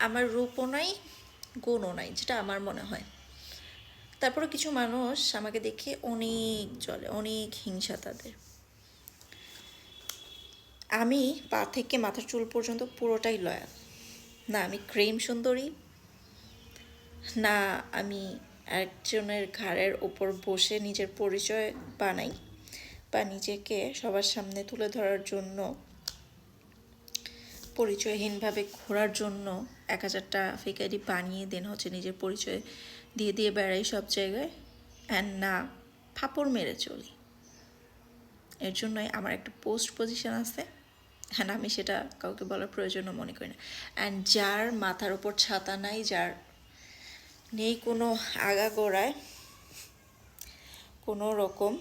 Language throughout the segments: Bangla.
আমার রূপও নাই, গুণও নাই, যেটা আমার মনে হয়। তারপরে কিছু মানুষ আমাকে দেখে অনেক জলে অনেক হিংসা তাদের। আমি পা থেকে মাথার চুল পর্যন্ত পুরোটাই লয়াল না আমি ক্রেম সুন্দরী, না আমি একজনের ঘাড়ের ওপর বসে নিজের পরিচয় বানাই বা নিজেকে সবার সামনে তুলে ধরার জন্য পরিচয়হীনভাবে ঘোরার জন্য এক হাজারটা ফেক আইডি বানিয়ে দেন হচ্ছে নিজের পরিচয় দিয়ে দিয়ে বেড়াই সব জায়গায়। অ্যান্ড না ফাপড় মেরে চলি। এর জন্যই আমার একটা পোস্ট পজিশন আছে। হ্যাঁ আমি সেটা কাউকে বলার প্রয়োজনও মনে করি না। অ্যান্ড যার মাথার ওপর ছাতা নাই, যার নেই কোনো আগাগোড়ায় কোনো রকম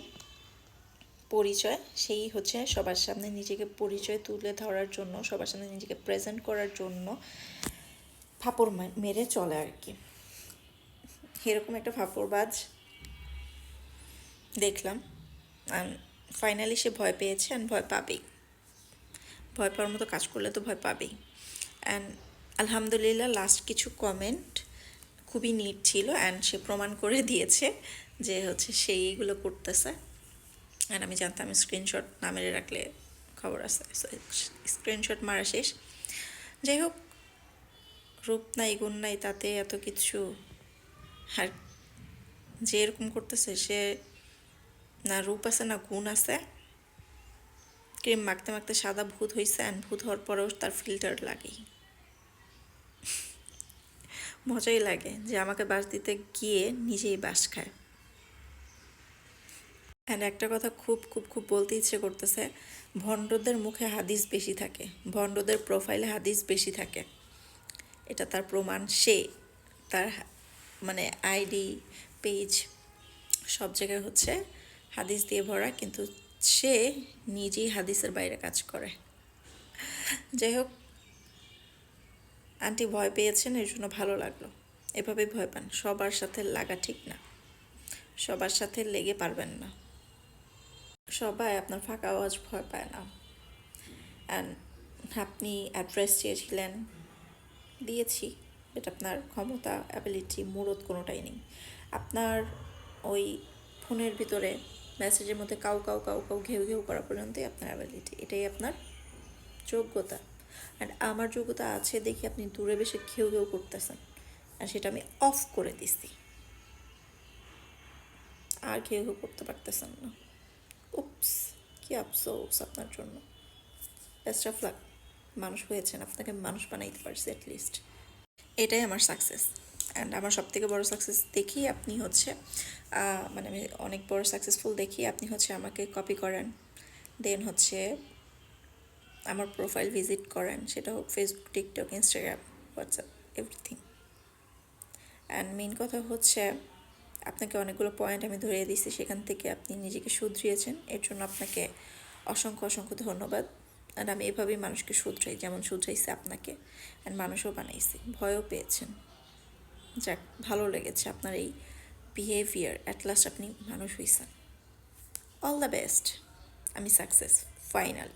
পরিচয়, সেই হচ্ছে সবার সামনে নিজেকে পরিচয় তুলে ধরার জন্য, সবার সামনে নিজেকে প্রেজেন্ট করার জন্য ফাপড় মেরে চলে আর কি। এরকম একটা ফাপড়বাজ দেখলাম। ফাইনালি সে ভয় পেয়েছে অ্যান্ড ভয় পাবেই। ভয় পাওয়ার মতো কাজ করলে তো ভয় পাবেই। অ্যান্ড আলহামদুলিল্লাহ লাস্ট কিছু কমেন্ট খুবই নিট ছিল অ্যান্ড সে প্রমাণ করে দিয়েছে যে হচ্ছে সে এইগুলো করতেছে। অ্যান্ড আমি জানতাম স্ক্রিনশট না মেরে রাখলে খবর আছে। স্ক্রিনশট মারা শেষ। যাই হোক, রূপ নাই, গুণ নাই, তাতে এত কিছু আর যে এরকম করতেছে, সে না রূপ আছে, না গুণ আছে। ক্রিম মাখতে মাখতে সাদা ভূত হয়েছে অ্যান্ড ভূত হওয়ার পরেও তার ফিল্টার লাগেই। মজাই লাগে যে আমাকে বাস দিতে গিয়ে নিজেই বাস খায়। অ্যান্ড একটা কথা খুব খুব খুব বলতে ইচ্ছে করতেছে, ভণ্ডদের মুখে হাদিস বেশি থাকে, ভণ্ডদের প্রোফাইলে হাদিস বেশি থাকে। এটা তার প্রমাণ, সে তার মানে আইডি পেজ সব জায়গায় হচ্ছে হাদিস দিয়ে ভরা, কিন্তু সে নিজেই হাদিসের বাইরে কাজ করে। যাই হোক, আন্টি ভয় পেয়েছেন, এর জন্য ভালো লাগল। এভাবে ভয় পান, সবার সাথে লাগা ঠিক না। সবার সাথে লেগে পারবেন না। সবাই আপনার ফাঁকা আওয়াজ ভয় পায় না। অ্যান্ড আপনি অ্যাড্রেস চেয়েছিলেন দিয়েছি এটা আপনার ক্ষমতা অ্যাবিলিটি মুরত কোনোটাই নেই। আপনার ওই ফোনের ভিতরে মেসেজের মধ্যে কাউ কাউ কাউ কাউ, ঘেউ ঘেউ করা পর্যন্তই আপনার অ্যাবিলিটি এটাই আপনার যোগ্যতা। অ্যান্ড আমার যোগ্যতা আছে দেখি আপনি দূরে বেশি ঘেউ ঘেউ করতেছেন। আর সেটা আমি অফ করে দিছি। আর ঘেউ ঘেউ করতে পারতেছেন না। আফসোস আপনার জন্য। বেস্ট অফ লাক মানুষ হয়েছেন, আপনাকে মানুষ বানাইতে পারছি অ্যাটলিস্ট এটাই আমার সাকসেস অ্যান্ড আমার সব থেকে বড় সাকসেস দেখি আপনি হচ্ছে মানে আমি অনেক বড় সাকসেসফুল দেখি, আপনি হচ্ছে আমাকে কপি করেন। দেন হচ্ছে আমার প্রোফাইল ভিজিট করেন, সেটা হোক Facebook TikTok Instagram WhatsApp everything and main কথা হচ্ছে আপনাকে অনেকগুলো পয়েন্ট আমি ধরিয়ে দিয়েছি, সেখান থেকে আপনি নিজেকে শুধরিয়েছেন। এর জন্য আপনাকে অসংখ্য অসংখ্য ধন্যবাদ। আর আমি এভাবেই মানুষকে শুধরাই, যেমন শুধরাইছি আপনাকে অ্যান্ড মানুষও বানাইছি। ভয়ও পেয়েছেন। যাক, ভালো লেগেছে আপনার এই বিহেভিয়ার অ্যাট লাস্ট আপনি মানুষ হয়েছেন অল দ্য বেস্ট আমি সাকসেস ফাইনাল